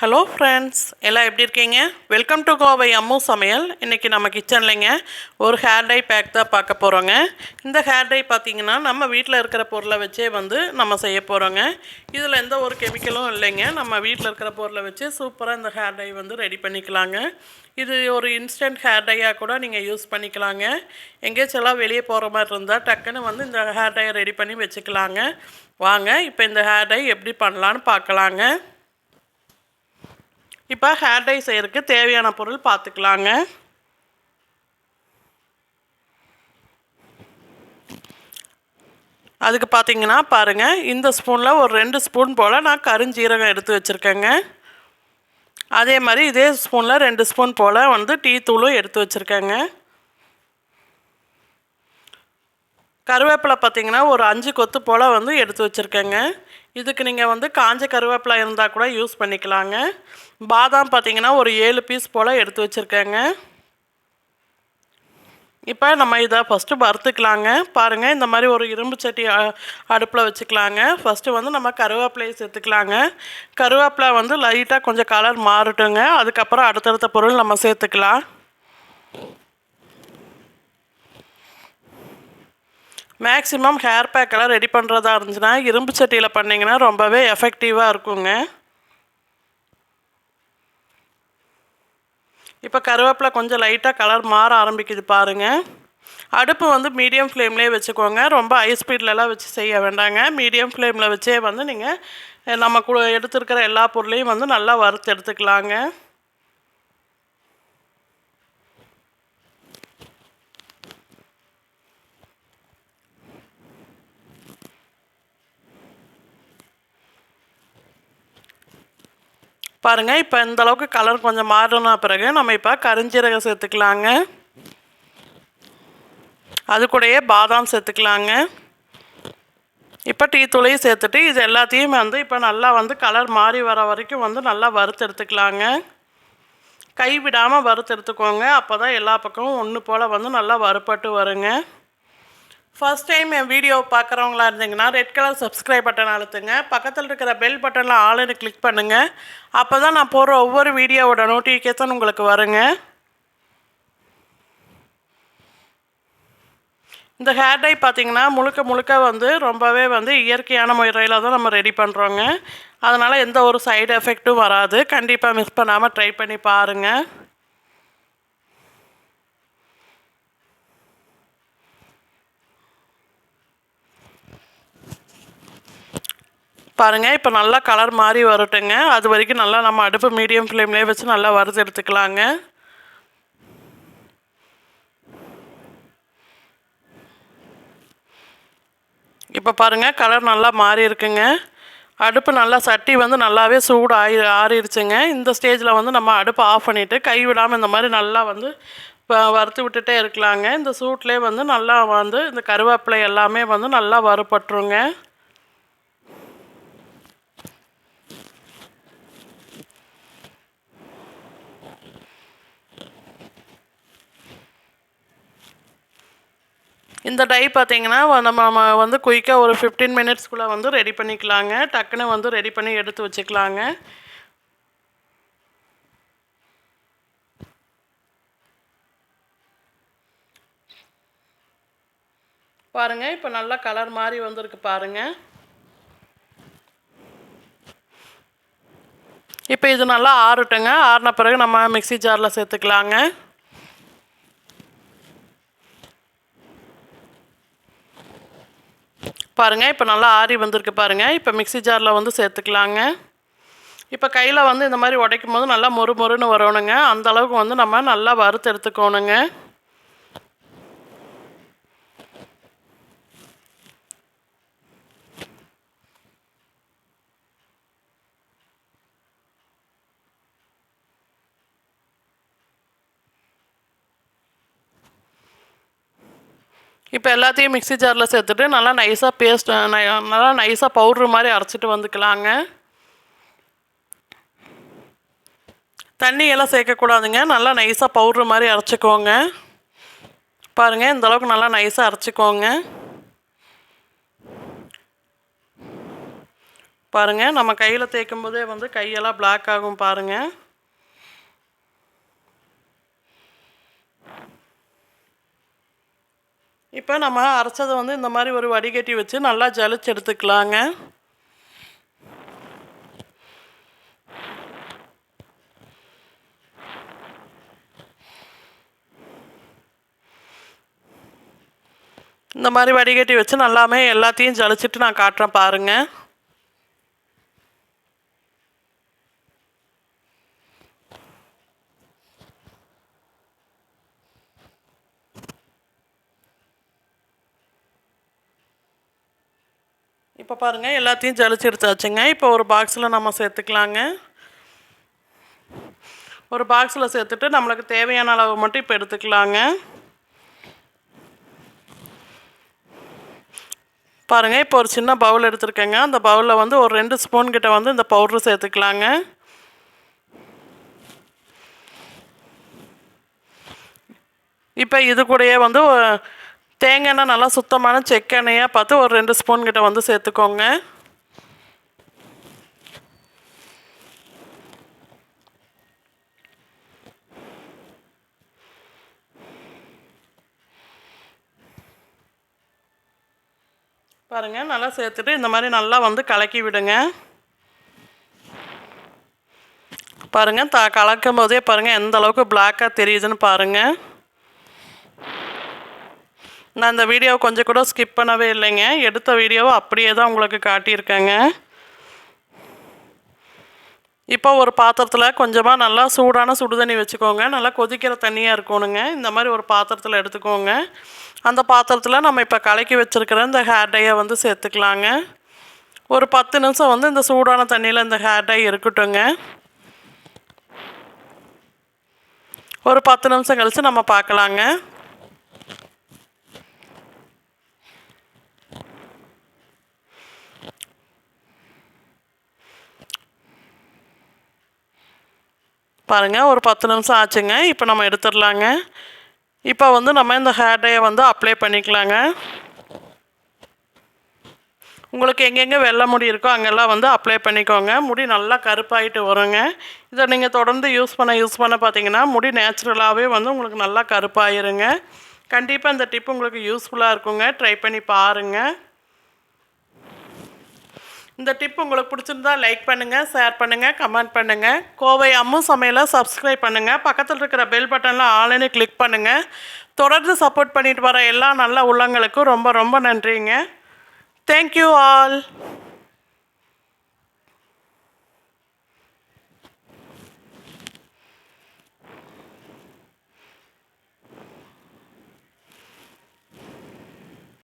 Hello friends எல்லாம் எப்படி இருக்கீங்க? வெல்கம் டு கோவை அம்மு சமையல் இன்றைக்கி நம்ம கிச்சன்லேங்க ஒரு ஹேர் டை பேக் தான் பார்க்க போகிறோங்க இந்த ஹேர் டை பார்த்திங்கன்னா நம்ம வீட்டில் இருக்கிற பொருளை வச்சே வந்து நம்ம செய்ய போகிறோங்க இதில் எந்த ஒரு கெமிக்கலும் இல்லைங்க. நம்ம வீட்டில் இருக்கிற பொருளை வச்சு சூப்பராக இந்த ஹேர் டை வந்து ரெடி பண்ணிக்கலாங்க. இது ஒரு இன்ஸ்டன்ட் ஹேர் டையாக கூட நீங்கள் யூஸ் பண்ணிக்கலாங்க. எங்கேயாச்சும் எல்லாம் வெளியே போகிற மாதிரி இருந்தால் டக்குன்னு வந்து இந்த ஹேர் டையை ரெடி பண்ணி வச்சுக்கலாங்க. வாங்க இப்போ இந்த ஹேர் டை எப்படி பண்ணலான்னு பார்க்கலாங்க. இப்போ ஹேர் டை செய்கிறதுக்கு தேவையான பொருள் பார்த்துக்கலாங்க அதுக்கு பார்த்தீங்கன்னா பாருங்கள் இந்த ஸ்பூனில் ஒரு ரெண்டு ஸ்பூன் போல் நான் கருஞ்சீரகம் எடுத்து வச்சுருக்கேங்க. அதே மாதிரி இதே ஸ்பூனில் ரெண்டு ஸ்பூன் போல் வந்து டீ தூளும் எடுத்து வச்சுருக்கேங்க. கருவேப்பிலை பார்த்தீங்கன்னா ஒரு அஞ்சு கொத்து போல் வந்து எடுத்து வச்சுருக்கேங்க. இதுக்கு நீங்கள் வந்து காஞ்ச கருவேப்பிலை இருந்தால் கூட யூஸ் பண்ணிக்கலாங்க. பாதாம் பார்த்தீங்கன்னா ஒரு ஏழு பீஸ் போல் எடுத்து வச்சுருக்கேங்க. இப்போ நம்ம இதை ஃபஸ்ட்டு வறுத்துக்கலாங்க. பாருங்கள் இந்த மாதிரி ஒரு இரும்பு சட்டி அடுப்பில் வச்சுக்கலாங்க. ஃபஸ்ட்டு வந்து நம்ம கருவேப்பிலையை சேர்த்துக்கலாங்க. கருவேப்பிலை வந்து லைட்டாக கொஞ்சம் கலர் மாறட்டுங்க. அதுக்கப்புறம் அடுத்தடுத்த பொருள் நம்ம சேர்த்துக்கலாம். மேக்ஸிமம் ஹேர் பேக்கெல்லாம் ரெடி பண்ணுறதா இருந்துச்சுன்னா இரும்பு சட்டியில் பண்ணிங்கன்னா ரொம்பவே எஃபெக்டிவாக இருக்குங்க. இப்போ கருவேப்பிலை கொஞ்சம் லைட்டாக கலர் மாற ஆரம்பிக்குது பாருங்கள் அடுப்பு வந்து மீடியம் ஃப்ளேம்லேயே வச்சுக்கோங்க. ரொம்ப ஹை ஸ்பீட்லலாம் வச்சு செய்ய வேண்டாங்க. மீடியம் ஃப்ளேமில் வச்சே வந்து நீங்கள் நம்ம கூட எடுத்துருக்கிற எல்லா பொருளையும் வந்து நல்லா வறுத்து எடுத்துக்கலாங்க. பாருங்கள் இப்போ இந்த அளவுக்கு கலர் கொஞ்சம் மாறின பிறகு நம்ம இப்போ கரிஞ்சீரக சேர்த்துக்கலாங்க. அது கூடயே பாதாம் சேர்த்துக்கலாங்க. இப்போ டீ தூளையும் சேர்த்துட்டு இது எல்லாத்தையும் வந்து இப்போ நல்லா வந்து கலர் மாறி வர வரைக்கும் வந்து நல்லா வறுத்து எடுத்துக்கலாங்க. கை விடாமல் வறுத்து எடுத்துக்கோங்க. அப்போ தான் எல்லா பக்கமும் ஒன்று போல் வந்து நல்லா வறுப்பட்டு வருங்க. ஃபஸ்ட் டைம் என் வீடியோ பார்க்குறவங்களா இருந்தீங்கன்னா ரெட் கலர் சப்ஸ்கிரைப் பட்டன் அழுத்துங்க. பக்கத்தில் இருக்கிற பெல் பட்டனில் ஆளுன்னு கிளிக் பண்ணுங்கள் அப்போ தான் நான் போடுற ஒவ்வொரு வீடியோவோட நோட்டிஃபிகேஷன் உங்களுக்கு வருங்க. இந்த ஹேர் டை பார்த்திங்கன்னா முழுக்க முழுக்க வந்து ரொம்பவே வந்து இயற்கையான முறையில் தான் நம்ம ரெடி பண்ணுறோங்க அதனால் எந்த ஒரு சைடு எஃபெக்ட்டும் வராது. கண்டிப்பாக மிஸ் பண்ணாமல் ட்ரை பண்ணி பாருங்கள் பாருங்கள் இப்போ நல்லா கலர் மாறி வரட்டுங்க. அது வரைக்கும் நல்லா நம்ம அடுப்பு மீடியம் ஃப்ளேம்லேயே வச்சு நல்லா வறுத்து எடுத்துக்கலாங்க. இப்போ பாருங்கள் கலர் நல்லா மாறி இருக்குங்க. அடுப்பு நல்லா சட்டி வந்து நல்லாவே சூடு ஆயி ஆறிடுச்சுங்க. இந்த ஸ்டேஜில் வந்து நம்ம அடுப்பை ஆஃப் பண்ணிவிட்டு கை விடாமல் இந்த மாதிரி நல்லா வந்து வறுத்து விட்டுட்டே இருக்கலாங்க. இந்த சூட்லேயே வந்து நல்லா வந்து இந்த கருவேப்பிலை எல்லாமே வந்து நல்லா வறுபட்டுருங்க. இந்த டை பார்த்தீங்கன்னா நம்ம நம்ம வந்து குயிக்காக ஒரு ஃபிஃப்டீன் மினிட்ஸ்க்குள்ளே வந்து ரெடி பண்ணிக்கலாங்க. டக்குன்னு வந்து ரெடி பண்ணி எடுத்து வச்சுக்கலாங்க. பாருங்கள் இப்போ நல்லா கலர் மாதிரி வந்திருக்கு பாருங்கள் இப்போ இது நல்லா ஆறட்டுங்க. ஆறின பிறகு நம்ம மிக்சி ஜாரில் சேர்த்துக்கலாங்க. பாருங்கள் இப்போ நல்லா ஆறி வந்திருக்கு பாருங்கள் இப்போ மிக்சி ஜாரில் வந்து சேர்த்துக்கலாங்க. இப்போ கையில் வந்து இந்த மாதிரி உடைக்கும் போது நல்லா மொறு மொறுன்னு வரணுங்க. அந்த அளவுக்கு வந்து நம்ம நல்லா வறுத்து எடுத்துக்கோணுங்க. இப்போ எல்லாத்தையும் மிக்சி ஜாரில் சேர்த்துட்டு நல்லா நைஸாக பேஸ்ட் நல்லா நைஸாக பவுட்ரு மாதிரி அரைச்சிட்டு வந்துக்கலாங்க. தண்ணியெல்லாம் சேர்க்கக்கூடாதுங்க. நல்லா நைஸாக பவுட்ரு மாதிரி அரைச்சிக்கோங்க. பாருங்கள் இந்தளவுக்கு நல்லா நைஸாக அரைச்சிக்கோங்க. பாருங்கள் நம்ம கையில் தேய்க்கும் போதே வந்து கையெல்லாம் பிளாக் ஆகும் பாருங்கள் இப்போ நம்ம அரைச்சதை வந்து இந்த மாதிரி ஒரு வடிகட்டி வச்சு நல்லா ஜலிச்சு எடுத்துக்கலாங்க. இந்த மாதிரி வடிகட்டி வச்சு நல்லாமே எல்லாத்தையும் ஜலிச்சிட்டு நான் காட்டுறேன் பாருங்கள் இப்போ பாருங்கள் எல்லாத்தையும் ஜலிச்சு எடுத்தாச்சுங்க. இப்போ ஒரு பாக்ஸில் நம்ம சேர்த்துக்கலாங்க. ஒரு பாக்ஸில் சேர்த்துட்டு நம்மளுக்கு தேவையான அளவு மட்டும் இப்போ எடுத்துக்கலாங்க. பாருங்கள் இப்போ ஒரு சின்ன பவுல் எடுத்துருக்கேங்க. அந்த பவுலில் வந்து ஒரு ரெண்டு ஸ்பூன் கிட்ட வந்து இந்த பவுட்ரு சேர்த்துக்கலாங்க. இப்போ இது கூடயே வந்து தேங்காய் எண்ணெய் நல்லா சுத்தமான செக்கெண்ணெயாக பார்த்து ஒரு ரெண்டு ஸ்பூன் கிட்ட வந்து சேர்த்துக்கோங்க. பாருங்கள் நல்லா சேர்த்துட்டு இந்த மாதிரி நல்லா வந்து கலக்கி விடுங்க. பாருங்கள் த கலக்கும் போதே பாருங்கள் எந்த அளவுக்கு பிளாக்காக தெரியுதுன்னு பாருங்கள் நான் இந்த வீடியோவை கொஞ்சம் கூட ஸ்கிப் பண்ணவே இல்லைங்க. எடுத்த வீடியோவை அப்படியே தான் உங்களுக்கு காட்டியிருக்கேங்க. இப்போ ஒரு பாத்திரத்தில் கொஞ்சமாக நல்லா சூடான சுடுதண்ணி வச்சுக்கோங்க. நல்லா கொதிக்கிற தண்ணியாக இருக்கணுங்க. இந்த மாதிரி ஒரு பாத்திரத்தில் எடுத்துக்கோங்க. அந்த பாத்திரத்தில் நம்ம இப்போ கலக்கி வச்சுருக்கிற இந்த ஹேர் டையை வந்து சேர்த்துக்கலாங்க. ஒரு பத்து நிமிஷம் வந்து இந்த சூடான தண்ணியில் இந்த ஹேர் டை இருக்கட்டுங்க. ஒரு பத்து நிமிஷம் கழித்து நம்ம பார்க்கலாங்க. பாருங்கள் ஒரு பத்து நிமிஷம் ஆச்சுங்க. இப்போ நம்ம எடுத்துடலாங்க. இப்போ வந்து நம்ம இந்த ஹேர்டையை வந்து அப்ளை பண்ணிக்கலாங்க. உங்களுக்கு எங்கெங்கே வெள்ளை முடி இருக்கோ அங்கெல்லாம் வந்து அப்ளை பண்ணிக்கோங்க. முடி நல்லா கருப்பாயிட்டு வருங்க. இதை நீங்கள் தொடர்ந்து யூஸ் பண்ண யூஸ் பண்ண பார்த்தீங்கன்னா முடி நேச்சுரலாகவே வந்து உங்களுக்கு நல்லா கருப்பாயிருங்க. கண்டிப்பாக இந்த டிப் உங்களுக்கு யூஸ்ஃபுல்லாக இருக்குங்க. ட்ரை பண்ணி பாருங்கள் இந்த டிப் உங்களுக்கு பிடிச்சிருந்தா லைக் பண்ணுங்கள் ஷேர் பண்ணுங்கள் கமெண்ட் பண்ணுங்கள் கோவை அம்மு சமையலை சப்ஸ்கிரைப் பண்ணுங்கள் பக்கத்தில் இருக்கிற பெல் பட்டனில் ஆன்லைனு கிளிக் பண்ணுங்கள் தொடர்ந்து சப்போர்ட் பண்ணிட்டு வர எல்லா நல்ல உள்ளங்களுக்கும் ரொம்ப ரொம்ப நன்றிங்க. Thank you all